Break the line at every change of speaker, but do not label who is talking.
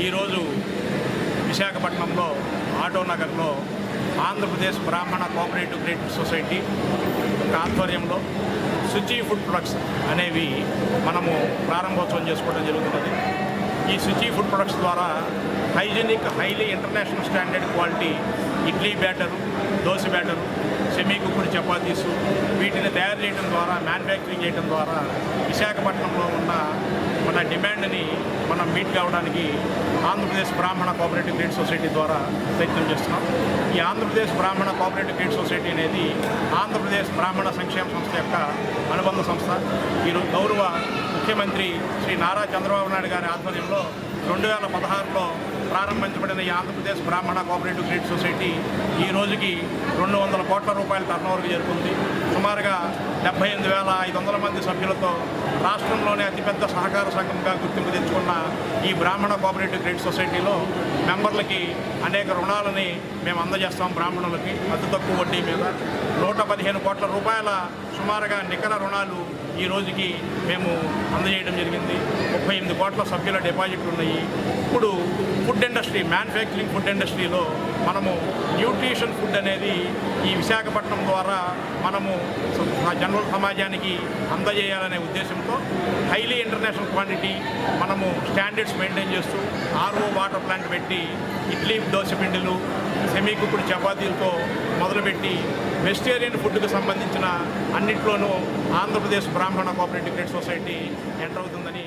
ఈరోజు విశాఖపట్నంలో ఆటో నగర్లో ఆంధ్రప్రదేశ్ బ్రాహ్మణ కోఆపరేటివ్ క్రెడిట్ సొసైటీ ఆధ్వర్యంలో శుచి ఫుడ్ ప్రొడక్ట్స్ అనేవి మనము ప్రారంభోత్సవం చేసుకోవడం జరుగుతున్నది. ఈ శుచి ఫుడ్ ప్రొడక్ట్స్ ద్వారా hygienic highly international standard quality idli batter dosa batter semi cooked chapatis వీటిని తయారు చేయడం ద్వారా మ్యానుఫ్యాక్చరింగ్ చేయడం ద్వారా విశాఖపట్నంలో ఉన్న మన డిమాండ్ని మీట్ కావడానికి ఆంధ్రప్రదేశ్ బ్రాహ్మణ కోఆపరేటివ్ క్రెడిట్ సొసైటీ ద్వారా ప్రయత్నం చేస్తున్నాం. ఈ ఆంధ్రప్రదేశ్ బ్రాహ్మణ కోఆపరేటివ్ క్రెడిట్ సొసైటీ అనేది ఆంధ్రప్రదేశ్ బ్రాహ్మణ సంక్షేమ సంస్థ యొక్క అనుబంధ సంస్థ. ఈరోజు గౌరవ ముఖ్యమంత్రి శ్రీ నారా చంద్రబాబు నాయుడు గారి ఆధ్వర్యంలో రెండు వేల పదహారులో ప్రారంభించబడిన ఈ ఆంధ్రప్రదేశ్ బ్రాహ్మణ కోఆపరేటివ్ క్రెడిట్ సొసైటీ ఈ రోజుకి రెండు వందల కోట్ల రూపాయల టర్నోవర్కి చేరుకుంది. సుమారుగా డెబ్బై ఎనిమిది వేల ఐదు వందల మంది సభ్యులతో రాష్ట్రంలోనే అతిపెద్ద సహకార సంఘంగా గుర్తింపు తెచ్చుకున్న ఈ బ్రాహ్మణ కోఆపరేటివ్ క్రెడిట్ సొసైటీలో మెంబర్లకి అనేక రుణాలని మేము అందజేస్తాం బ్రాహ్మణులకి. అతి తక్కువ వడ్డీ మీద నూట పదిహేను కోట్ల రూపాయల సుమారుగా నికర రుణాలు ఈ రోజుకి మేము అందజేయడం జరిగింది. ముప్పై ఎనిమిది కోట్ల సభ్యుల డిపాజిట్లు ఉన్నాయి. ఇప్పుడు ఫుడ్ ఇండస్ట్రీ మ్యానుఫ్యాక్చరింగ్ ఫుడ్ ఇండస్ట్రీలో మనము న్యూట్రిషన్ ఫుడ్ అనేది ఈ విశాఖపట్నం ద్వారా మనము జనరల్ సమాజానికి అందజేయాలనే ఉద్దేశంతో హైలీ ఇంటర్నేషనల్ క్వాంటిటీ మనము స్టాండర్డ్స్ మెయింటైన్ చేస్తూ ఆర్ఓ వాటర్ ప్లాంట్ పెట్టి ఇడ్లీ దోశ పిండిలు సెమీ కుక్కుడు చపాతీలతో మొదలుపెట్టి వెజిటేరియన్ ఫుడ్కు సంబంధించిన అన్నింటిలోనూ ఆంధ్రప్రదేశ్ బ్రాహ్మణ కోఆపరేటివ్ ట్రేడ్ సొసైటీ ఎంటర్ అవుతుందని